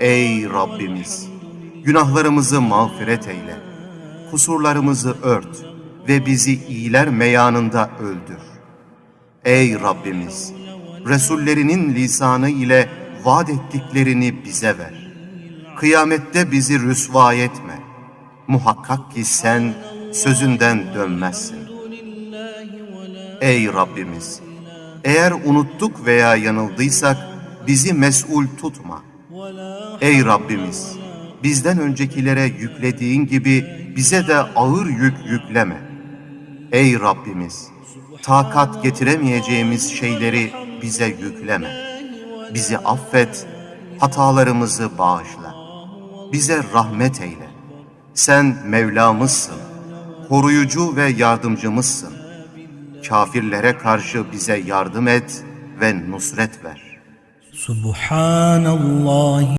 Ey Rabbimiz! Günahlarımızı mağfiret eyle. Kusurlarımızı ört ve bizi iyiler meyanında öldür. Ey Rabbimiz! Resullerinin lisanı ile vaat ettiklerini bize ver. Kıyamette bizi rüsva etme. Muhakkak ki sen sözünden dönmezsin. Ey Rabbimiz! Eğer unuttuk veya yanıldıysak bizi mesul tutma. Ey Rabbimiz! Bizden öncekilere yüklediğin gibi bize de ağır yük yükleme. Ey Rabbimiz! Takat getiremeyeceğimiz şeyleri bize yükleme. Bizi affet, hatalarımızı bağışla. Bize rahmet eyle. Sen Mevlamızsın, koruyucu ve yardımcımızsın. Kafirlere karşı bize yardım et ve nusret ver. سبحان الله.